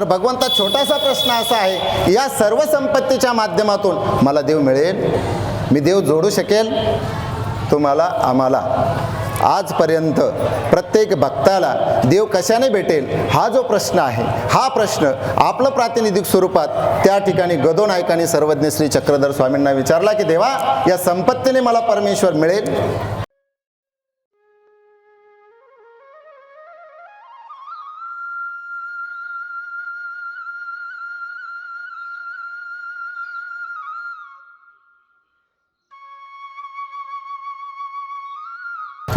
तर भगवंता छोटासा प्रश्न असा आहे या सर्व संपत्तीच्या माध्यमातून मला देव मिळेल? मी देव जोडू शकेल? तुम्हाला आम्हाला. आजपर्यंत प्रत्येक भक्ताला देव कशाने भेटेल हा जो प्रश्न आहे हा प्रश्न आपलं प्रातिनिधिक स्वरूपात त्या ठिकाणी गदो नायकाने सर्वज्ञ श्री चक्रधर स्वामींना विचारला की देवा या संपत्तीने मला परमेश्वर मिळेल?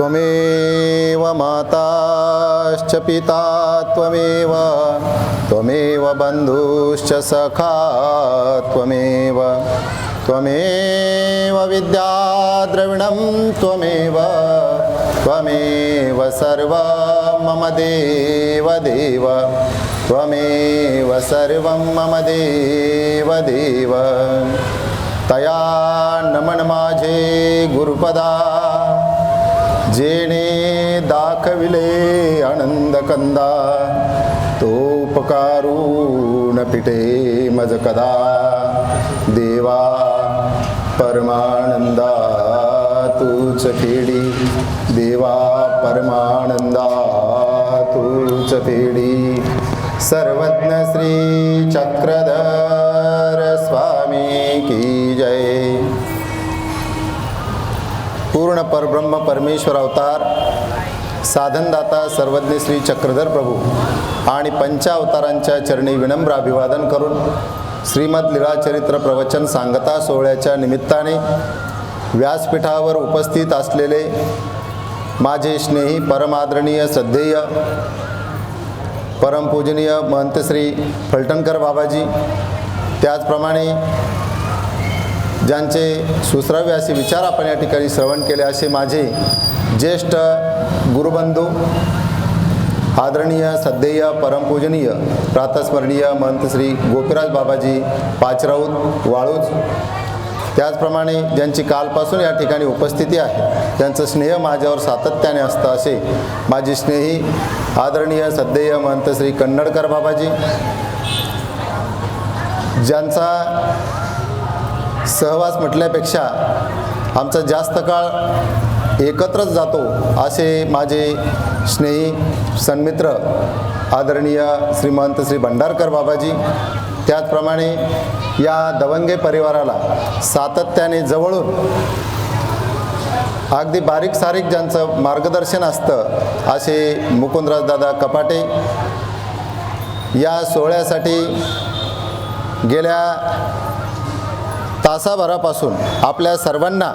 त्वमेव माताश्च पिता त्वमेव त्वमेव बन्धुश्च सखा त्वमेव त्वमेव विद्याद्रविणं त्वमेव त्वमेव सर्वं मम देव देव त्वमेव सर्वं मम देव देव तया नमन माझे गुरुपदा जेणे दाखविले आनंद कंदा तो उपकारून पिटे मज कदा देवा परमानंदा तूच फेडी देवा परमानंदा तूच फेडी सर्वज्ञ श्री चक्रधर पूर्ण परब्रह्म परमेश्वर अवतार साधनदाता सर्वज्ञ श्री चक्रधर प्रभू आणि पंचावतारांच्या चरणी विनम्र अभिवादन करून श्रीमद लीळाचरित्र प्रवचन सांगता सोहळ्याच्या निमित्ताने व्यासपीठावर उपस्थित असलेले माझे स्नेही परमादरणीय श्रद्धेय परमपूजनीय महंत श्री फलटणकर बाबाजी त्याचप्रमाणे ज्यांचे सुश्राव्य असे विचार आपण या ठिकाणी श्रवण केले असे माझे ज्येष्ठ गुरुबंधू आदरणीय सद्धेय परमपूजनीय प्रातस्मरणीय महंत श्री गोपीराज बाबाजी पाचराऊत वाळूज त्याचप्रमाणे ज्यांची कालपासून या ठिकाणी उपस्थिती आहे त्यांचं स्नेह माझ्यावर सातत्याने असतं असे माझी स्नेही आदरणीय सद्धेय महंत श्री कन्नडकर बाबाजी ज्यांचा सहवास म्हटल्यापेक्षा आमचा जास्त काळ एकत्रच जातो असे माझे स्नेही सन्मित्र आदरणीय श्रीमंत श्री भंडारकर बाबाजी त्याचप्रमाणे या दवंगे परिवाराला सातत्याने जवळून अगदी बारीक सारीक ज्यांचं मार्गदर्शन असतं असे मुकुंदराजदादा कपाटे या सोहळ्यासाठी गेल्या तासाभरापासून आपल्या सर्वांना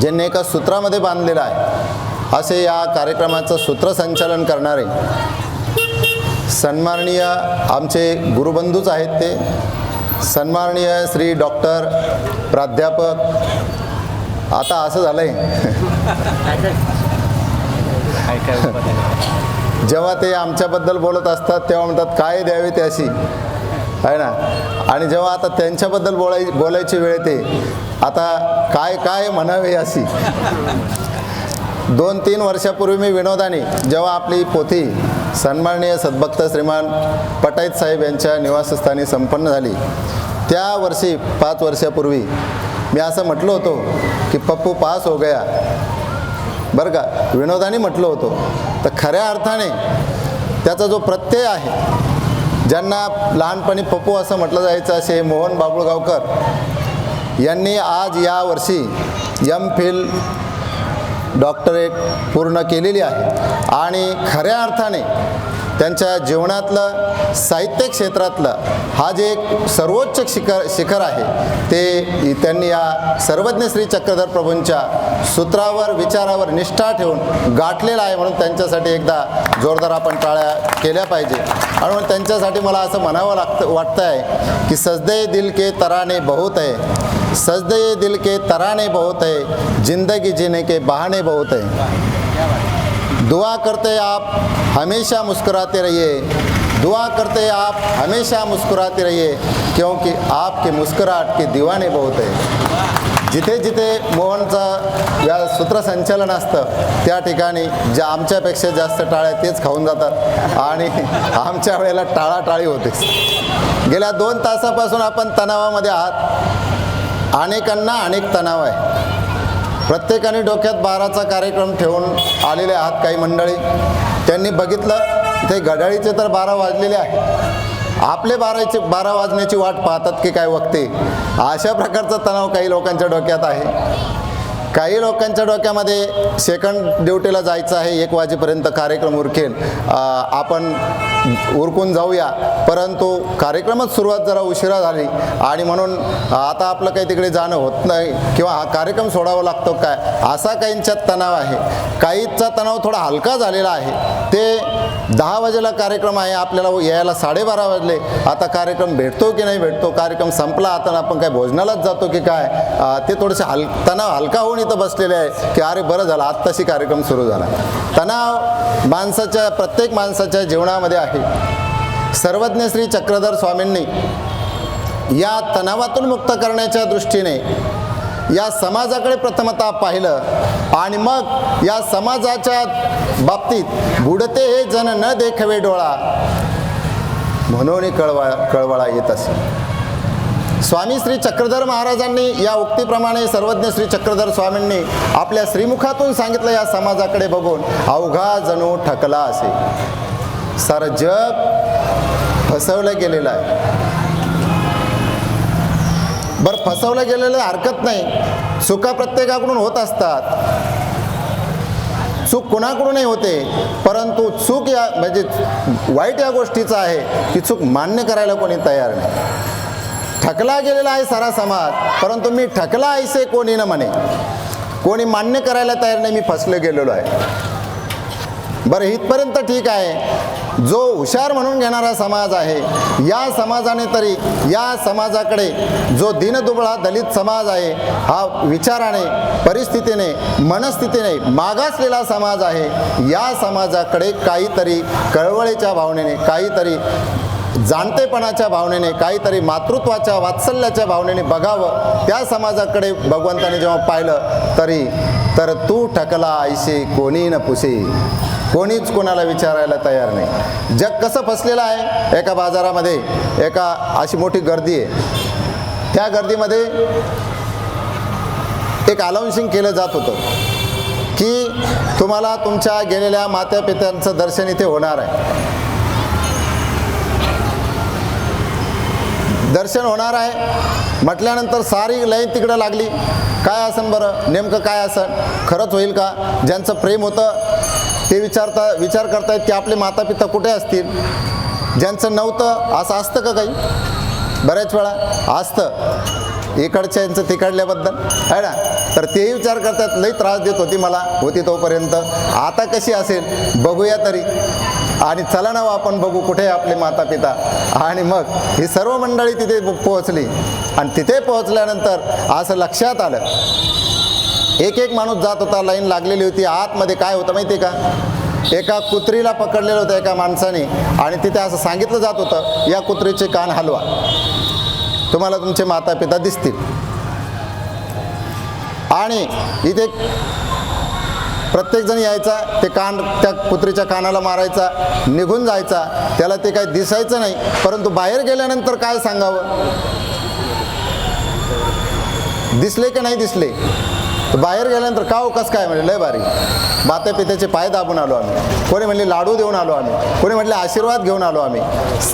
ज्यांनी एका सूत्रामध्ये बांधलेलं आहे असे या कार्यक्रमाचं सूत्रसंचालन करणारे सन्माननीय आमचे गुरुबंधूच आहेत ते. सन्माननीय श्री डॉक्टर प्राध्यापक आता असं झालं आहे जेव्हा ते आमच्याबद्दल बोलत असतात तेव्हा म्हणतात काय द्यावे ते अशी? आहे ना? आणि जेव्हा आता त्यांच्याबद्दल बोलाय बोलायची वेळ येते आता काय काय म्हणावे अशी? दोन तीन वर्षापूर्वी मी विनोदाने जेव्हा आपली पोथी सन्माननीय सद्भक्त श्रीमान पटाईत साहेब यांच्या निवासस्थानी संपन्न झाली त्या वर्षी पाच वर्षापूर्वी मी असं म्हटलं होतो की पप्पू पास हो गया. बरं का? विनोदाने म्हटलं होतो. तर खऱ्या अर्थाने त्याचा जो प्रत्यय आहे ज्यांना लहानपणी पप्पू असं म्हटलं जायचं असे मोहन बाबुळगावकर यांनी आज या वर्षी एम फिल डॉक्टरेट पूर्ण केलेली आहे. आणि खऱ्या अर्थाने त्यांच्या जीवनातलं साहित्य क्षेत्रातलं हा जे एक सर्वोच्च शिखर शिखर आहे ते त्यांनी या सर्वज्ञ श्री चक्रधर प्रभूंच्या सूत्रावर विचारावर निष्ठा ठेवून गाठलेला आहे म्हणून त्यांच्यासाठी एकदा जोरदार आपण टाळ्या केल्या पाहिजे. आणि म्हणून त्यांच्यासाठी मला असं म्हणावं लागतं वाटतं आहे की सजदे दिल के तराने बहुत आहे सजदे दिल के तराने बहुत आहे जिंदगी जीने के बहाने बहुत आहे दुआ करते आप हमेशा मुस्कुराते रहिए। दुआ करते आप हमेशा मुस्कुराते रहिए क्योंकि आपके मुस्कुराहट के दीवाने बहुत आहे जिथे जिथे मोहनचं या सूत्रसंचलन असतं त्या ठिकाणी ज्या आमच्यापेक्षा जास्त टाळ्या तेच खाऊन जातात. आणि आमच्या वेळेला टाळाटाळी होतेच गेल्या दोन तासापासून आपण तणावामध्ये आहात. अनेकांना अनेक तणाव आहे. प्रत्येकाने डोक्यात बाराचा कार्यक्रम ठेवून आलेले आहात काही मंडळी. त्यांनी बघितलं ते घड्याळीचे तर बारा वाजलेले आहे आपले बाराचे बारा वाजण्याची वाट पाहतात की काय वक्ते. अशा प्रकारचा तणाव काही लोकांच्या डोक्यात आहे. काही लोकांच्या डोक्यामध्ये सेकंड ड्युटीला जायचं आहे एक वाजेपर्यंत कार्यक्रम उरकेल आपण उरकून जाऊया. परंतु कार्यक्रमात सुरुवात जरा उशिरा झाली आणि म्हणून आता आपलं काही तिकडे जाणं होत नाही किंवा हा कार्यक्रम सोडावा लागतो काय? असा काहींच्यात तणाव आहे. काहींचा तणाव थोडा हलका झालेला आहे. ते दहा वाजेला कार्यक्रम आहे आपल्याला यायला साडेबारा वाजले. आता कार्यक्रम भेटतो की नाही भेटतो? कार्यक्रम संपला आता आपण काय भोजनालाच जातो की काय? ते थोडेसे हल तणाव हलका होऊन इथं बसलेले आहे की अरे बरं झालं आत्ताशी कार्यक्रम सुरू झाला. तणाव माणसाच्या प्रत्येक माणसाच्या जीवनामध्ये आहे. सर्वज्ञ श्री चक्रधर स्वामींनी या तणावातून मुक्त करण्याच्या दृष्टीने या समाजाकडे प्रथमतः पाहिलं. आणि मग या समाजाच्या बाबतीत बुडते हे जन न देखवे डोळा. म्हणून कळवा कळवळा येत असे. स्वामी श्री चक्रधर महाराजांनी या उक्तीप्रमाणे सर्वज्ञ श्री चक्रधर स्वामींनी आपल्या श्रीमुखातून सांगितलं या समाजाकडे बघून अवघा जणू ठकला असे. सारं जग फसवलं गेलेलं आहे. फसवलं गेलेलं हरकत नाही. चुका प्रत्येकाकडून होत असतात. चूक कुणाकडूनही होते. परंतु चूक या म्हणजे वाईट या गोष्टीचं आहे की चूक मान्य करायला कोणी तयार नाही. ठकला गेलेला आहे सारा समाज परंतु मी ठकला ऐसे कोणी न म्हणे. कोणी मान्य करायला तयार नाही मी फसले गेलेलो आहे. बरं इथपर्यंत ठीक आहे. जो हुशार म्हणून घेणारा समाज आहे या समाजाने तरी या समाजाकडे जो दिनदुबळा दलित समाज आहे हा विचाराने परिस्थितीने मनस्थितीने मागासलेला समाज आहे या समाजाकडे काहीतरी कळवळीच्या भावनेने काहीतरी जाणतेपणाच्या भावनेने काहीतरी मातृत्वाच्या वात्सल्याच्या भावनेने बघावं त्या समाजाकडे भगवंताने जेव्हा पाहिलं तरी तर तू ठकला ऐशी कोणी न पुसे. कोणीच कोणाला विचारायला तयार नाही. जग कसं फसलेलं आहे एका बाजारामध्ये एका अशी मोठी गर्दी आहे. त्या गर्दीमध्ये एक अलाउन्सिंग केलं जात होतं की तुम्हाला तुमच्या गेलेल्या मात्या पित्यांचं दर्शन इथे होणार आहे. दर्शन होणार आहे म्हटल्यानंतर सारी लाईन तिकडं लागली. काय असन बरं? नेमकं काय असन? खरंच होईल का? ज्यांचं प्रेम होतं ते विचारता विचार करतायत की आपले माता पिता कुठे असतील? ज्यांचं नव्हतं असं असतं का काही? बऱ्याच वेळा असतं. इकडच्यांचं तिकडल्याबद्दल. आहे ना? तर तेही विचार करतात लई त्रास देत होती मला होती तोपर्यंत. आता कशी असेल? बघूया तरी. आणि चला ना हो आपण बघू कुठे आहे आपले माता पिता आणि मग ही सर्व मंडळी तिथे पोहोचली. आणि तिथे पोहोचल्यानंतर असं लक्षात आलं. एक एक माणूस जात होता लाईन लागलेली होती. आतमध्ये काय होतं माहिती आहे का? एका कुत्रीला पकडलेलं होतं एका माणसाने आणि तिथे असं सांगितलं जात होतं या कुत्रीचे कान हलवा. तुम्हाला तुमचे माता पिता दिसतील. आणि इथे प्रत्येकजण यायचा ते कान त्या कुत्रीच्या कानाला मारायचा निघून जायचा. त्याला ते काही दिसायचं नाही परंतु बाहेर गेल्यानंतर काय सांगावं? दिसले की नाही दिसले? बाहेर गेल्यानंतर का हो, उकास काय? म्हणजे लय भारी. माता पित्याचे पाय दाबून आलो आम्ही. कोणी म्हणले लाडू देऊन आलो आम्ही. कोणी म्हटले आशीर्वाद घेऊन आलो आम्ही.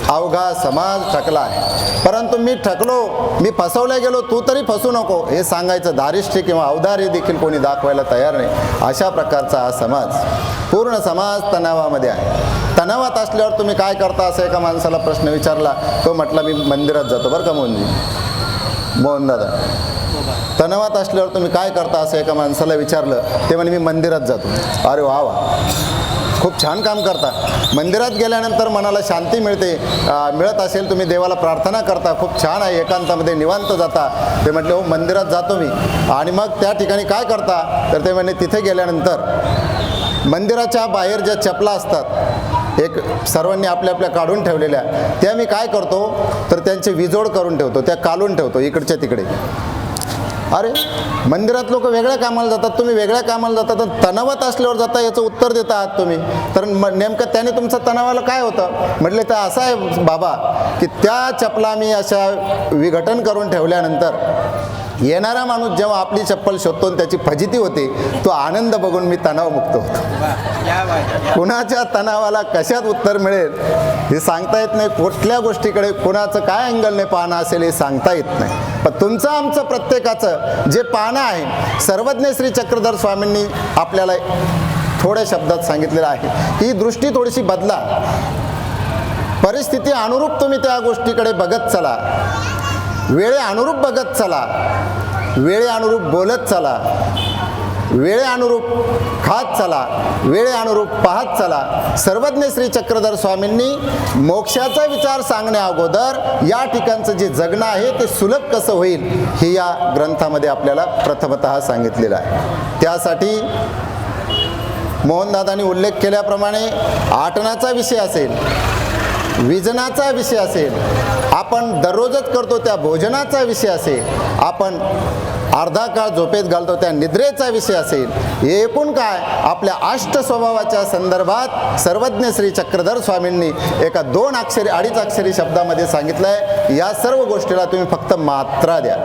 अवघा समाज ठकला आहे. परंतु मी ठकलो मी फसवल्या गेलो तू तरी फसू नको. हे सांगायचं धारिष्ट्य किंवा अवधार्य देखील कोणी दाखवायला तयार नाही. अशा प्रकारचा हा समाज पूर्ण समाज तणावामध्ये आहे. तणावात असल्यावर तुम्ही काय करता? असं एका माणसाला प्रश्न विचारला. तो म्हटला मी मंदिरात जातो बरं का मोहनजी? मोहन दादा. तणावात असल्यावर तुम्ही काय करता असं एका माणसाला विचारलं ते म्हणे मी मंदिरात जातो. अरे वा वा. खूप छान काम करता. मंदिरात गेल्यानंतर मनाला शांती मिळते. मिळत असेल तुम्ही देवाला प्रार्थना करता. खूप छान आहे एकांतामध्ये निवांत जाता. ते म्हटले हो मंदिरात जातो मी. आणि मग त्या ठिकाणी काय करता? तर ते म्हणे तिथे गेल्यानंतर मंदिराच्या बाहेर ज्या चपला असतात एक सर्वांनी आपल्या आपल्या काढून ठेवलेल्या त्या मी काय करतो? तर त्यांचे विजोड करून ठेवतो त्या कालून ठेवतो इकडच्या तिकडे. अरे मंदिरात लोक वेगळ्या कामाला जातात तुम्ही वेगळ्या कामाला जातात आणि तणावात असल्यावर जाता याचं उत्तर देता आहात तुम्ही. तर म नेमकं त्याने तुमचं तणावाला काय होतं? म्हटलं तर असं आहे बाबा की त्या चपला मी अशा विघटन करून ठेवल्यानंतर येणारा माणूस जेव्हा आपली चप्पल शोधतो आणि त्याची फजिती होते तो आनंद बघून मी तणावमुक्त होतो. कुणाच्या तणावाला कशात उत्तर मिळेल हे सांगता येत नाही. कुठल्या गोष्टीकडे कुणाचं काय अँगलने पाहणं असेल हे सांगता येत नाही. पण तुमचं आमचं प्रत्येकाचं जे पानं आहे सर्वज्ञ श्री चक्रधर स्वामींनी आपल्याला थोड्या शब्दात सांगितलेलं आहे. ही दृष्टी थोडीशी बदला. परिस्थिती अनुरूप तुम्ही त्या गोष्टीकडे बघत चला. वेळे अनुरूप बघत चला. वेळे अनुरूप बोलत चला. वेळे अनुरूप खात चला वेळे अनुरूप पाहत चला. सर्वज्ञ श्री चक्रधर स्वामींनी मोक्षाचा विचार सांगण्या अगोदर या ठिकाणचं जे जगणं आहे ते सुलभ कसं होईल हे या ग्रंथामध्ये आपल्याला प्रथमत सांगितलेलं आहे. त्यासाठी मोहनदादांनी उल्लेख केल्याप्रमाणे आटनाचा विषय असेल विजनाचा विषय असेल आपण दररोजच करतो त्या भोजनाचा विषय असेल आपण अर्धा काळ झोपेत घालतो त्या निद्रेचा विषय असेल. एकूण काय? आपल्या अष्ट स्वभावाच्या संदर्भात सर्वज्ञ श्री चक्रधर स्वामींनी एका दोन अक्षरी अडीच अक्षरी शब्दामध्ये सांगितलं आहे या सर्व गोष्टीला तुम्ही फक्त मात्रा द्या.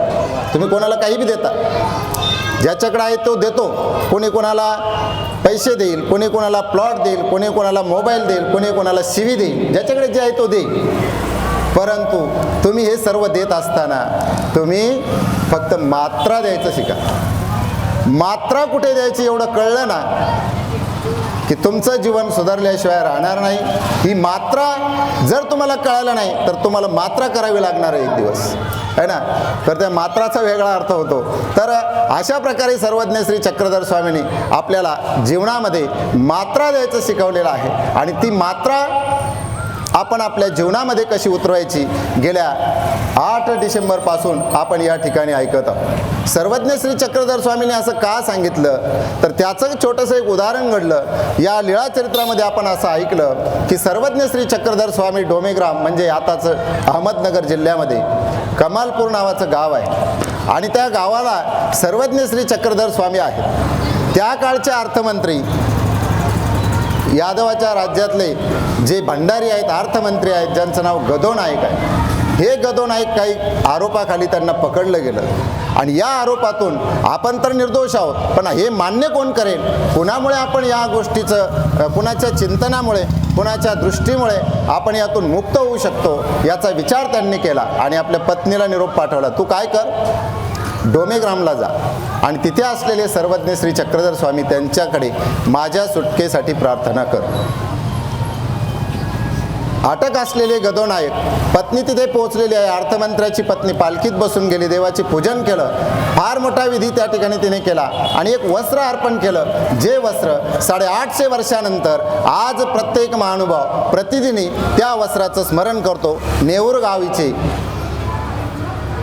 तुम्ही कोणाला काही बी देता. ज्याच्याकडे आहे तो देतो. कोणी कोणाला पैसे देईल कोणी कोणाला प्लॉट देईल कोणी कोणाला मोबाईल देईल कोणी कोणाला शिवी देईल. ज्याच्याकडे जे आहे तो देईल परंतु तुम्ही हे सर्व देत असताना तुम्ही फक्त मात्रा द्यायचं शिका. मात्रा कुठे द्यायची एवढं कळलं ना की तुमचं जीवन सुधारल्याशिवाय राहणार नाही. ही मात्रा जर तुम्हाला कळालं नाही तर तुम्हाला मात्रा करावी लागणार आहे एक दिवस. है ना? तर त्या मात्राचा वेगळा अर्थ होतो. तर अशा प्रकारे सर्वज्ञ श्री चक्रधर स्वामींनी आपल्याला जीवनामध्ये मात्रा द्यायचं शिकवलेलं आहे. आणि ती मात्रा आपण आपल्या जीवनामध्ये कशी उतरवायची? गेल्या आठ डिसेंबरपासून आपण या ठिकाणी ऐकत आहोत. सर्वज्ञ श्री चक्रधर स्वामीने असं का सांगितलं? तर त्याचं छोटंसं एक उदाहरण घडलं. या लीळा चरित्रामध्ये आपण असं ऐकलं की सर्वज्ञ श्री चक्रधर स्वामी डोमेग्राम म्हणजे आताचं अहमदनगर जिल्ह्यामध्ये कमालपूर नावाचं गाव आहे. आणि त्या गावाला सर्वज्ञ श्री चक्रधर स्वामी आहेत. त्या काळचे अर्थमंत्री यादवाच्या राज्यातले जे भंडारी आहेत अर्थमंत्री आहेत ज्यांचं नाव गदो नाईक आहे. हे गदो नाईक काही आरोपाखाली त्यांना पकडलं गेलं. आणि या आरोपातून आपण तर निर्दोष आहोत पण हे मान्य कोण करेल? कुणामुळे आपण या गोष्टीचं कुणाच्या चिंतनामुळे कुणाच्या दृष्टीमुळे आपण यातून मुक्त होऊ शकतो? याचा विचार त्यांनी केला आणि आपल्या पत्नीला निरोप पाठवला. तू काय कर? डोमेग्रामला जा. आणि तिथे असलेले सर्वज्ञ श्री चक्रधर स्वामी त्यांच्याकडे माझ्या सुटकेसाठी प्रार्थना कर. अटक असलेले गदोनायक पत्नी तिथे पोहोचलेली आहे. अर्थमंत्र्याची पत्नी पालखीत बसून गेली. देवाचे पूजन केलं. फार मोठा विधी त्या ठिकाणी तिने केला. आणि एक वस्त्र अर्पण केलं. जे वस्त्र साडेआठशे वर्षानंतर आज प्रत्येक महानुभाव प्रतिदिनी त्या वस्त्राचं स्मरण करतो. नेऊर गावीचे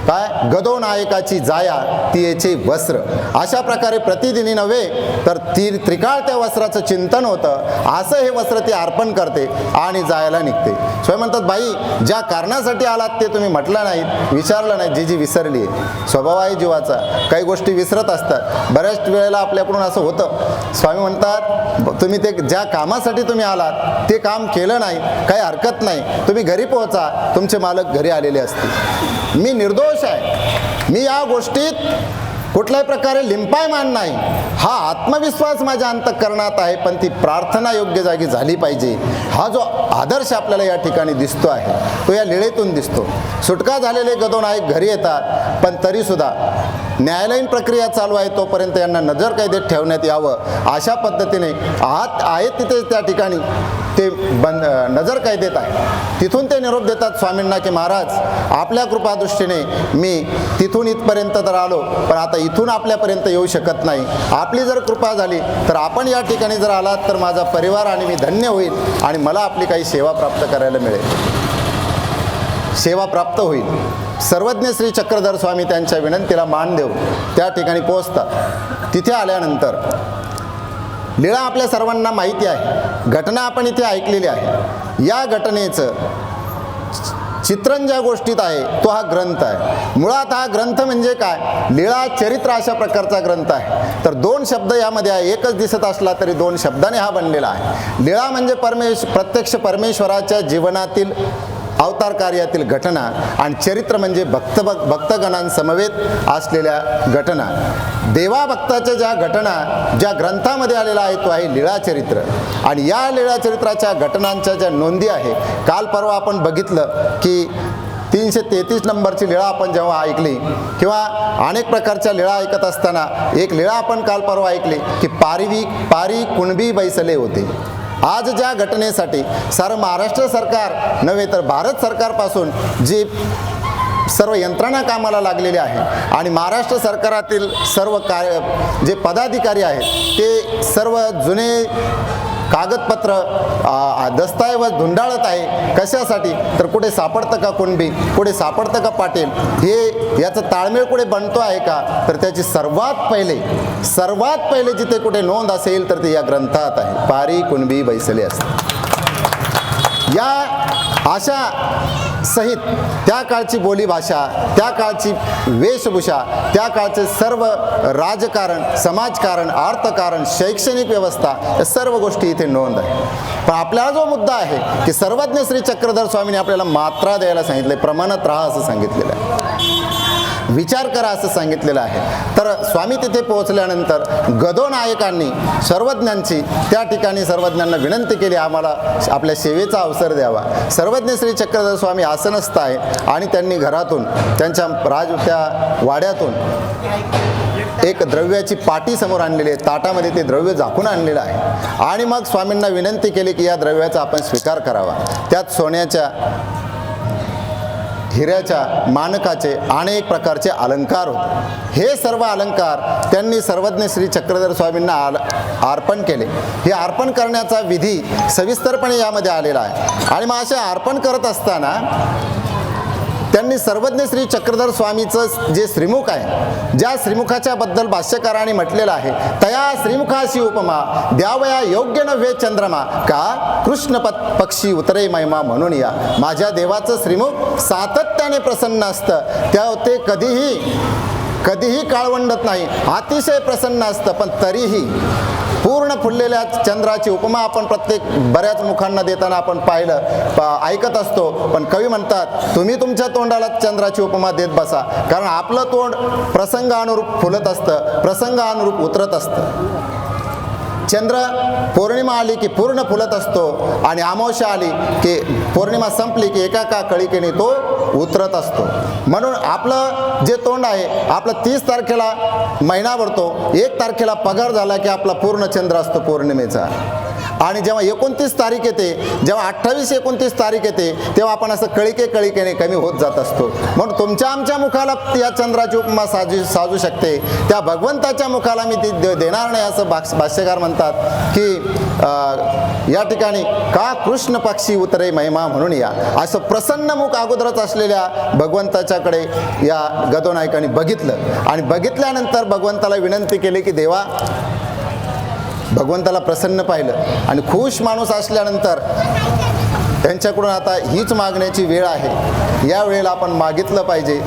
काय? गदो नायकाची जाया ती याचे वस्त्र. अशा प्रकारे प्रतिदिनी नव्हे तर ती त्रिकाळ त्या वस्त्राचं चिंतन होतं. असं हे वस्त्र ती अर्पण करते आणि जायला निघते. स्वयं म्हणतात बाई ज्या कारणासाठी आलात ते तुम्ही म्हटलं नाहीत विचारलं नाही जी जी विसरली आहे. स्वभाव आहे जीवाचा. काही गोष्टी विसरत असतात. बऱ्याच वेळेला आपल्याकडून असं होतं. स्वामी म्हणतात तुम्ही ते ज्या कामासाठी तुम्ही आलात ते काम केलं नाही काही हरकत नाही. तुम्ही घरी पोहोचा. तुमचे मालक घरी आलेले असतील. मी निर्दोष आहे. मी या गोष्टीत कुठल्याही प्रकारे लिंपायमान नाही. हा आत्मविश्वास माझ्या अंतकरणात आहे पण ती प्रार्थना योग्य जागी झाली पाहिजे. हा जो आदर्श आपल्याला या ठिकाणी दिसतो आहे तो या लिळेतून दिसतो. सुटका झालेले गदो नाईक घरी येतात पण तरीसुद्धा न्यायालयीन प्रक्रिया चालू आहे तोपर्यंत यांना नजर कैदेत ठेवण्यात यावं. अशा पद्धतीने आत आहेत तिथे त्या ठिकाणी. ते बंद नजर कैदेत आहे? तिथून ते निरोप देतात स्वामींना की महाराज आपल्या कृपादृष्टीने मी तिथून इथपर्यंत तर आलो पण आता इथून आपल्यापर्यंत येऊ शकत नाही. आपली जर कृपा झाली तर आपण या ठिकाणी जर आलात तर माझा परिवार आणि मी धन्य होईल आणि मला आपली काही सेवा प्राप्त करायला मिळेल. सेवा प्राप्त होईल. सर्वज्ञ श्री चक्रधर स्वामी त्यांच्या विनंतीला मान देऊन त्या ठिकाणी पोहोचतात. तिथे आल्यानंतर लीळा आपल्या सर्वांना माहिती आहे. घटना आपण इथे ऐकलेली आहे. या घटनेचं चित्रण ज्या गोष्टीत आहे तो हा ग्रंथ आहे. मुळात हा ग्रंथ म्हणजे काय? लीळा चरित्र अशा प्रकारचा ग्रंथ आहे. तर दोन शब्द यामध्ये आहे. एकच दिसत असला तरी दोन शब्दाने हा बनलेला आहे. लीळा म्हणजे परमेश प्रत्यक्ष परमेश्वराच्या जीवनातील अवतार कार्यातील घटना आणि चरित्र म्हणजे भक्त भक्तगणांसमवेत असलेल्या घटना. देवा भक्ताच्या ज्या घटना ज्या ग्रंथामध्ये आलेला आहे तो आहे लीळाचरित्र आणि या लीळाचरित्राच्या घटनांच्या ज्या नोंदी आहे काल परवा आपण बघितलं की तीनशे तेहतीस नंबरची लीळा आपण जेव्हा ऐकली किंवा अनेक प्रकारच्या लीळा ऐकत असताना एक लीळा आपण काल परवा ऐकली की पारवी पारी कुणबी बैसले होते. आज ज्या घटनेसाठी सारं महाराष्ट्र सरकार नव्हे तर भारत सरकारपासून जी सर्व यंत्रणा कामाला लागलेली आहे आणि महाराष्ट्र सरकारातील सर्व कार्य जे पदाधिकारी आहेत ते सर्व जुने कागदपत्र दस्तऐवज धुंडाळत आहे. कशासाठी? तर कुठे सापडतं का कुणबी? कुठे सापडतं का पाटील? हे याचं ताळमेळ कुठे बनतो आहे का? तर त्याची सर्वात पहिले सर्वात पहिले जिथे कुठे नोंद असेल तर ते या ग्रंथात आहे. पारी कुणबी बैसले असते. या अशा सहित त्या काळची बोलीभाषा त्या काळची वेशभूषा त्या काळचे सर्व राजकारण समाजकारण अर्थकारण शैक्षणिक व्यवस्था या सर्व गोष्टी इथे नोंद आहे पण आपल्याला जो मुद्दा आहे की सर्वज्ञ श्री चक्रधर स्वामींनी आपल्याला मात्रा द्यायला सांगितले प्रमाणात राहा असं सांगितलेलं आहे. विचार करा असं सांगितलेलं आहे. तर स्वामी तिथे पोहोचल्यानंतर गदो नायकांनी सर्वज्ञांची त्या ठिकाणी सर्वज्ञांना विनंती केली आम्हाला आपल्या सेवेचा अवसर द्यावा. सर्वज्ञ श्री चक्रधर स्वामी आसनस्थ आहे आणि त्यांनी घरातून त्यांच्या राज त्या वाड्यातून एक द्रव्याची पाटी समोर आणलेली आहे. ताटामध्ये ते द्रव्य झाकून आणलेलं आहे. आणि मग स्वामींना विनंती केली की या द्रव्याचा आपण स्वीकार करावा. त्यात सोन्याच्या हिऱ्याच्या मानकाचे अनेक प्रकारचे अलंकार होते. हे सर्व अलंकार त्यांनी सर्वज्ञ श्री चक्रधर स्वामींना आल अर्पण केले. हे अर्पण करण्याचा विधी सविस्तरपणे यामध्ये आलेला आहे. आणि मग असे अर्पण करत असताना त्यांनी सर्वज्ञ श्री चक्रधर स्वामीचं जे श्रीमुख आहे ज्या श्रीमुखाच्या बद्दल भाष्यकाराने म्हटलेलं आहे तया श्रीमुखाशी उपमा द्यावया योग्य नव्हे चंद्रमा का कृष्ण पत पक्षी उतरे महिमा म्हणून या. माझ्या देवाचं श्रीमुख सातत्याने प्रसन्न असतं. त्या ते कधीही कधीही काळवंडत नाही. अतिशय प्रसन्न असतं पण तरीही पूर्ण फुललेल्या चंद्राची उपमा आपण प्रत्येक बऱ्याच मुखांना देताना आपण पाहिलं ऐकत असतो. पण कवी म्हणतात तुम्ही तुमच्या तोंडाला चंद्राची उपमा देत बसा. कारण आपलं तोंड प्रसंगानुरूप फुलत असतं प्रसंगानुरूप उतरत असतं. चंद्र पौर्णिमा आली की पूर्ण फुलत असतो आणि अमावस्या आली की पौर्णिमा संपली की एका का कळिकेने तो उतरत असतो. म्हणून आपलं जे तोंड आहे आपलं तीस तारखेला महिना भरतो एक तारखेला पगार झाला की आपला पूर्ण चंद्र असतो पौर्णिमेचा. आणि जेव्हा एकोणतीस तारीख येते जेव्हा अठ्ठावीस एकोणतीस तारीख येते तेव्हा आपण असं कळिके कळिकेने कमी होत जात असतो. म्हणून तुमच्या आमच्या मुखाला या चंद्राची उपमा साजू साजू शकते. त्या भगवंताच्या मुखाला मी ती दे- देणार नाही असं भाष भाष्यकार म्हणतात की या ठिकाणी का कृष्ण पक्षी उतरे महिमा म्हणून या. असं प्रसन्न मुख अगोदरच असलेल्या भगवंताच्याकडे या गदो नायकांनी बघितलं. आणि बघितल्यानंतर भगवंताला विनंती केली की देवा भगवंताला प्रसन्न पाहिलं आणि खुश माणूस असल्यानंतर त्यांच्याकडून आता हीच मागण्याची वेळ आहे. या वेळेला आपण मागितलं पाहिजे.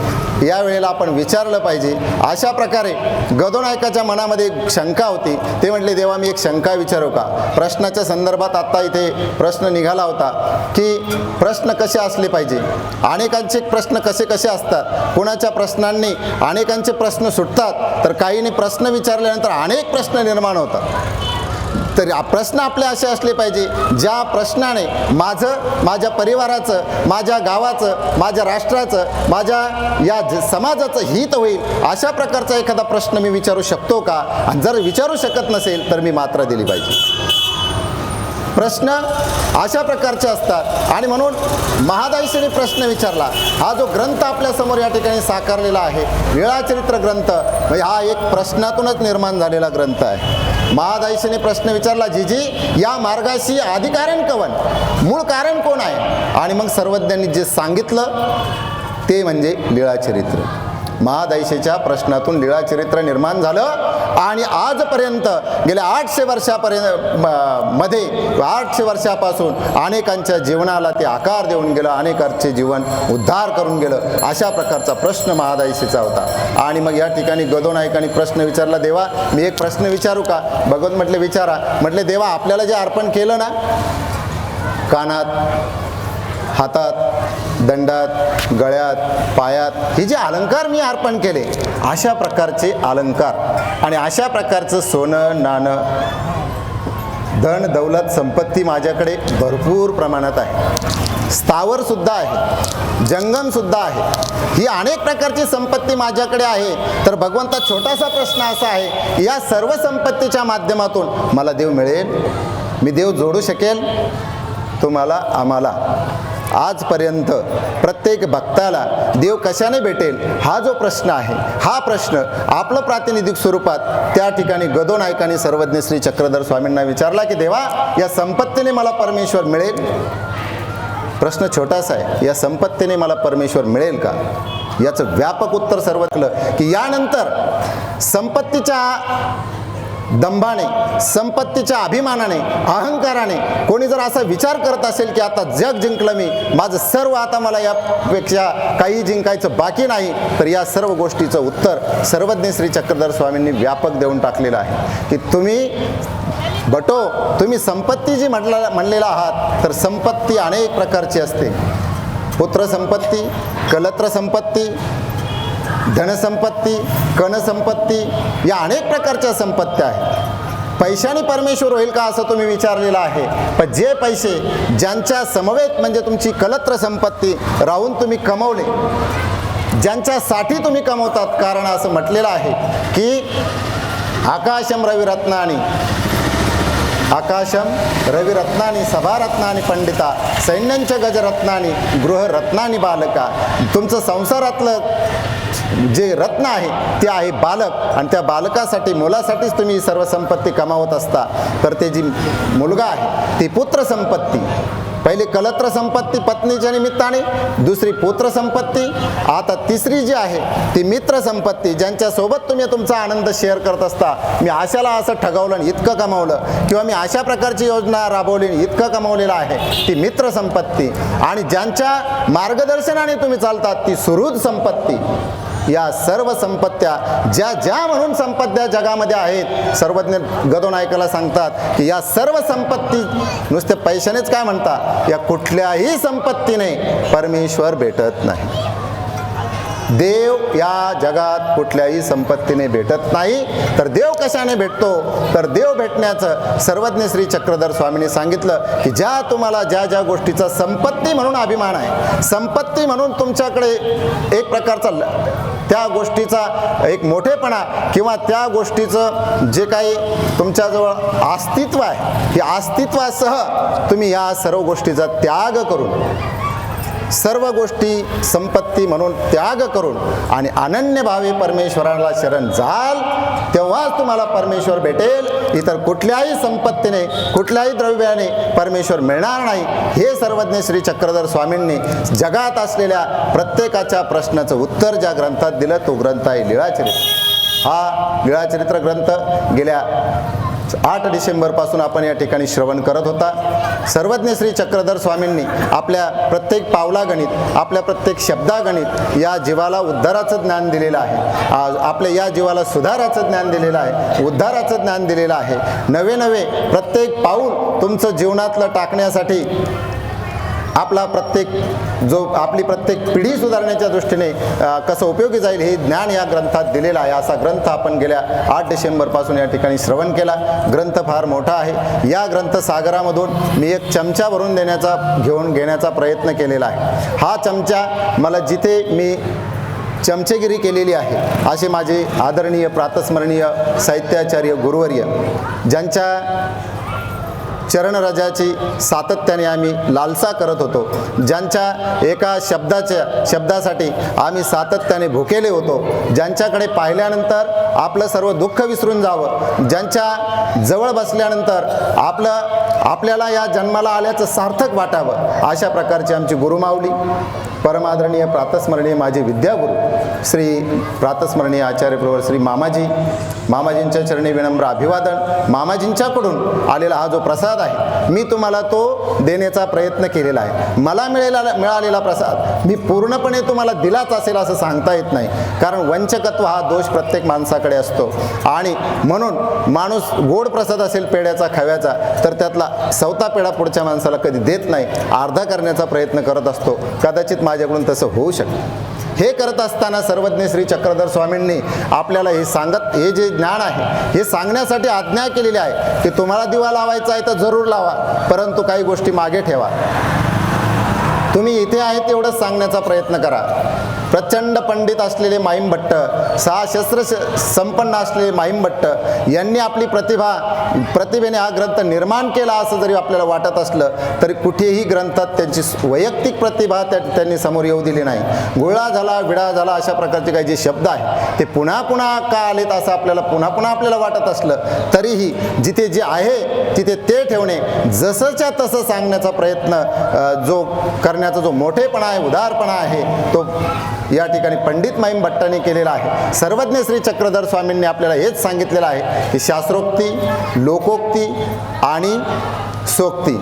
या वेळेला आपण विचारलं पाहिजे. अशा प्रकारे गदोनायकाच्या मनामध्ये एक शंका होती. ते म्हटले देवा मी एक शंका विचारू का? प्रश्नाच्या संदर्भात आत्ता इथे प्रश्न निघाला होता की प्रश्न कसे असले पाहिजे? अनेकांचे प्रश्न कसे कसे असतात? कोणाच्या प्रश्नांनी अनेकांचे प्रश्न सुटतात तर काहींनी प्रश्न विचारल्यानंतर अनेक प्रश्न निर्माण होतात. तर प्रश्न आपले असे असले पाहिजे ज्या प्रश्नाने माझं माझ्या परिवाराचं माझ्या गावाचं माझ्या राष्ट्राचं माझ्या या ज- समाजाचं हित होईल अशा प्रकारचा एखादा प्रश्न मी विचारू शकतो का? आणि जर विचारू शकत नसेल तर मी मात्रा दिली पाहिजे. प्रश्न अशा प्रकारचे असतात. आणि म्हणून महादाईशीने प्रश्न विचारला. हा जो ग्रंथ आपल्यासमोर या ठिकाणी साकारलेला आहे लीळाचरित्र ग्रंथ म्हणजे हा एक प्रश्नातूनच निर्माण झालेला ग्रंथ आहे. महादाईशीने प्रश्न विचारला जीजी या मार्गाशी आधिकारण कवन? मूळ कारण कोण आहे? आणि मग सर्वज्ञांनी जे सांगितलं ते म्हणजे लीळाचरित्र महादैशेच्या प्रश्नातून लीळाचरित्र निर्माण झालं. आणि आजपर्यंत गेल्या आठशे वर्षापर्यंत म- मध्ये आठशे वर्षापासून अनेकांच्या जीवनाला ते आकार देऊन गेलं अनेकांचे जीवन उद्धार करून गेलं अशा प्रकारचा प्रश्न महादायशीचा होता आणि मग या ठिकाणी गदो नायकांनी प्रश्न विचारला देवा मी एक प्रश्न विचारू का? भगवत म्हटले विचारा. म्हटले देवा आपल्याला जे अर्पण केलं ना कानात हातात दंडात गळ्यात पायात हे जे अलंकार मी अर्पण केले अशा प्रकारचे अलंकार. आणि अशा प्रकारचं सोनं नाणं धन दौलत संपत्ती माझ्याकडे भरपूर प्रमाणात आहे. स्थावर सुद्धा आहे जंगम सुद्धा आहे. ही अनेक प्रकारची संपत्ती माझ्याकडे आहे. तर भगवंता छोटासा प्रश्न असा आहे या सर्व संपत्तीच्या माध्यमातून मला देव मिळेल? मी देव जोडू शकेल? तुम्हाला आम्हाला. आजपर्यंत प्रत्येक भक्ताला देव कशाने भेटेल हा जो प्रश्न आहे हा प्रश्न आपलं प्रातिनिधिक स्वरूपात त्या ठिकाणी गदो नायकाने सर्वज्ञ श्री चक्रधर स्वामींना विचारला की देवा या संपत्तीने मला परमेश्वर मिळेल? प्रश्न छोटासा आहे या संपत्तीने मला परमेश्वर मिळेल का? याचं व्यापक उत्तर सर्व की यानंतर संपत्तीच्या दंभाने संपत्तीच्या अभिमानाने अहंकाराने कोणी जर असा विचार करत असेल की आता जग जिंकलं मी माझं सर्व आता मला यापेक्षा काही जिंकायचं बाकी नाही तर या सर्व गोष्टीचं उत्तर सर्वज्ञ श्री चक्रधर स्वामींनी व्यापक देऊन टाकलेलं आहे. की तुम्ही बटो तुम्ही संपत्ती जी म्हटला म्हणलेला आहात तर संपत्ती अनेक प्रकारची असते. पुत्र संपत्ती कलत्र संपत्ती धनसंपत्ती कणसंपत्ती या अनेक प्रकारच्या संपत्त्या आहेत. पैशाने परमेश्वर होईल का असं तुम्ही विचारलेलं आहे? पण जे पैसे ज्यांच्या समवेत म्हणजे तुमची कलत्र संपत्ती राहून तुम्ही कमवले ज्यांच्यासाठी तुम्ही कमवतात कारण असं म्हटलेलं आहे की आकाशम रविरत्नानी आकाशम रविरत्नानी सभारत्नानी पंडिता सैन्यांच्या गजरत्नानी गृहरत्नानी बालका तुमचं संसारातलं जे रत्न आहे ते आहे बालक. आणि त्या बालकासाठी मुलासाठीच तुम्ही सर्व संपत्ती कमावत असता. तर ते जी मुलगा आहे ती पुत्र संपत्ती. पहिली कलत्र संपत्ती पत्नीच्या निमित्ताने दुसरी पुत्र संपत्ती. आता तिसरी जी आहे ती मित्र संपत्ती. ज्यांच्यासोबत तुम्ही तुमचा आनंद शेअर करत असता मी आशाला असं ठगवलं आणि इतकं कमावलं. किंवा मी अशा प्रकारची योजना राबवली इतकं कमावलेलं आहे ती मित्र संपत्ती. आणि ज्यांच्या मार्गदर्शनाने तुम्ही चालतात ती सुहृद संपत्ती. या सर्व संपत्त्या ज्या ज्या म्हणून संपत्त्या जगामध्ये आहेत सर्वज्ञ गदोनायकाला सांगतात की या सर्व संपत्ती नुसते पैशानेच काय म्हणता या कुठल्याही संपत्तीने परमेश्वर भेटत नाही. देव या जगात कुठल्याही संपत्तीने भेटत नाही. तर देव कशाने भेटतो? तर देव भेटण्याचं सर्वज्ञ श्री चक्रधर स्वामींनी सांगितलं की ज्या तुम्हाला ज्या ज्या गोष्टीचा संपत्ती म्हणून अभिमान आहे संपत्ती म्हणून तुमच्याकडे एक प्रकारचा ल- त्या गोष्टीचा एक मोठेपणा किंवा त्या गोष्टीचं जे काही तुमच्याजवळ अस्तित्व आहे की अस्तित्वासह तुम्ही या सर्व गोष्टीचा त्याग करून सर्व गोष्टी संपत्ती म्हणून त्याग करून आणि अनन्य भावे परमेश्वराला शरण जाल तेव्हाच तुम्हाला परमेश्वर भेटेल. इतर कुठल्याही संपत्तीने कुठल्याही द्रव्याने परमेश्वर मिळणार नाही. हे सर्वज्ञ श्री चक्रधर स्वामींनी जगात असलेल्या प्रत्येकाच्या प्रश्नाचं उत्तर ज्या ग्रंथात दिलं तो ग्रंथ आहे लिळाचरित्र. हा लिळाचरित्र ग्रंथ गेल्या आठ डिसेंबरपासून आपण या ठिकाणी श्रवण करत होता. सर्वज्ञ श्री चक्रधर स्वामींनी आपल्या प्रत्येक पावलागणित आपल्या प्रत्येक शब्दागणित या जीवाला उद्धाराचं ज्ञान दिलेलं आहे. आज आपल्या या जीवाला सुधाराचं ज्ञान दिलेलं आहे उद्धाराचं ज्ञान दिलेलं आहे. नवे नवे प्रत्येक पाऊल तुमचं जीवनातलं टाकण्यासाठी आपला प्रत्येक जो आपली प्रत्येक पिढी सुधारण्याच्या दृष्टीने कसं उपयोगी जाईल हे ज्ञान या ग्रंथात दिलेलं आहे. असा ग्रंथ आपण गेल्या आठ डिसेंबरपासून या ठिकाणी श्रवण केला. ग्रंथ फार मोठा आहे. या ग्रंथसागरामधून मी एक चमचा भरून देण्याचा घेऊन घेण्याचा प्रयत्न केलेला आहे. हा चमचा मला जिथे मी चमचेगिरी केलेली आहे असे माझे आदरणीय प्रातस्मरणीय साहित्याचार्य गुरुवर्य ज्यांच्या चरणराजाची सातत्याने आम्ही लालसा करत होतो. ज्यांच्या एका शब्दाच्या शब्दासाठी आम्ही सातत्याने भुकेले होतो. ज्यांच्याकडे पाहिल्यानंतर आपलं सर्व दुःख विसरून जावं. ज्यांच्या जवळ बसल्यानंतर आपलं आपल्याला या जन्माला आल्याचं सार्थक वाटावं. अशा प्रकारची आमची गुरुमावली परमादरणीय प्रातस्मरणीय माझे विद्यागुरु श्री प्रातस्मरणीय आचार्य प्रवर श्री मामाजी मामाजींच्या चरणी विनम्र अभिवादन मामाजींच्याकडून आलेला हा जो प्रसाद आहे मी तुम्हाला तो देण्याचा प्रयत्न केलेला आहे. मला मिळेला मिळालेला प्रसाद मी पूर्णपणे तुम्हाला दिलाच असेल असं सांगता येत नाही. कारण वंचकत्व हा दोष प्रत्येक माणसाकडे असतो. आणि म्हणून माणूस गोड प्रसाद असेल पेड्याचा खव्याचा तर त्यातला सवता पेढा पुढच्या माणसाला कधी देत नाही. अर्धा करण्याचा प्रयत्न करत असतो. कदाचित माझ्याकडून तसं होऊ शकतं. हे करत असताना सर्वज्ञ श्री चक्रधर स्वामींनी आपल्याला हे सांगत हे जे ज्ञान आहे हे सांगण्यासाठी आज्ञा केलेली आहे की तुम्हाला दिवा लावायचा आहे तर जरूर लावा परंतु काही गोष्टी मागे ठेवा. तुम्ही इथे आहे तेवढंच सांगण्याचा प्रयत्न करा. प्रचंड पंडित असलेले माईम भट्ट सहा शस्त्र संपन्न असलेले माईम भट्ट यांनी आपली प्रतिभा प्रतिभेने हा ग्रंथ निर्माण केला असं जरी आपल्याला वाटत असलं तरी कुठेही ग्रंथात त्यांची वैयक्तिक प्रतिभा त्या त्यांनी समोर येऊ दिली नाही. गोळा झाला विडा झाला अशा प्रकारचे काही जे शब्द आहे ते पुन्हा पुन्हा का आलेत असं आपल्याला पुन्हा पुन्हा आपल्याला वाटत असलं तरीही जिथे जे आहे तिथे ते ठेवणे जसंच्या तसं सांगण्याचा प्रयत्न जो करण्याचा जो मोठेपणा आहे उदारपणा आहे तो या ठिकाणी पंडित माईम भट्टांनी केलेला आहे. सर्वज्ञ श्री चक्रधर स्वामींनी आपल्याला हेच सांगितलेलं आहे की शास्त्रोक्ती लोकोक्ती आणि सोक्ती.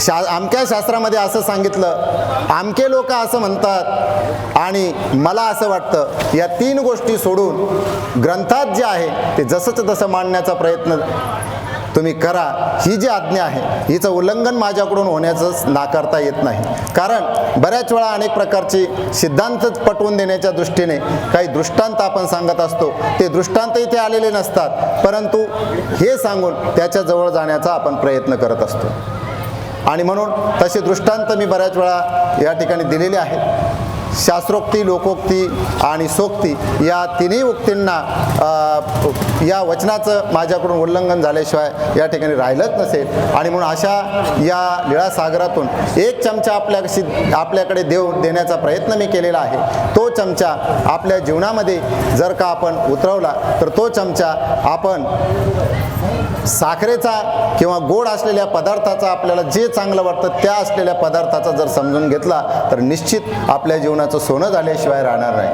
शा आमक्या शास्त्रामध्ये असं सांगितलं आमके लोक असं म्हणतात आणि मला असं वाटतं या तीन गोष्टी सोडून ग्रंथात जे आहे ते जसंच तसं मांडण्याचा प्रयत्न तुम्ही करा. ही जी आज्ञा आहे हिचं उल्लंघन माझ्याकडून होण्याचं नाकारता येत नाही. कारण बऱ्याच वेळा अनेक प्रकारची सिद्धांत पटवून देण्याच्या दृष्टीने काही दृष्टांत आपण सांगत असतो. ते दृष्टांत इथे आलेले नसतात. परंतु हे सांगून त्याच्याजवळ जाण्याचा आपण प्रयत्न करत असतो. आणि म्हणून तसे दृष्टांत मी बऱ्याच वेळा या ठिकाणी दिलेले आहेत. शास्त्रोक्ती लोकोक्ती आणि सोक्ती या तिन्ही उक्तींना या वचनाचं माझ्याकडून उल्लंघन झाल्याशिवाय या ठिकाणी राहिलंच नसेल. आणि म्हणून अशा या लीळासागरातून एक चमचा आपल्याशी आपल्याकडे देव देण्याचा प्रयत्न मी केलेला आहे. तो चमचा आपल्या जीवनामध्ये जर का आपण उतरवला तर तो चमचा आपण साखरेचा किंवा गोड असलेल्या पदार्थाचा आपल्याला जे चांगलं वाटतं त्या असलेल्या पदार्थाचा जर समजून घेतला तर निश्चित आपल्या जीवनाचं सोनं झाल्याशिवाय राहणार नाही.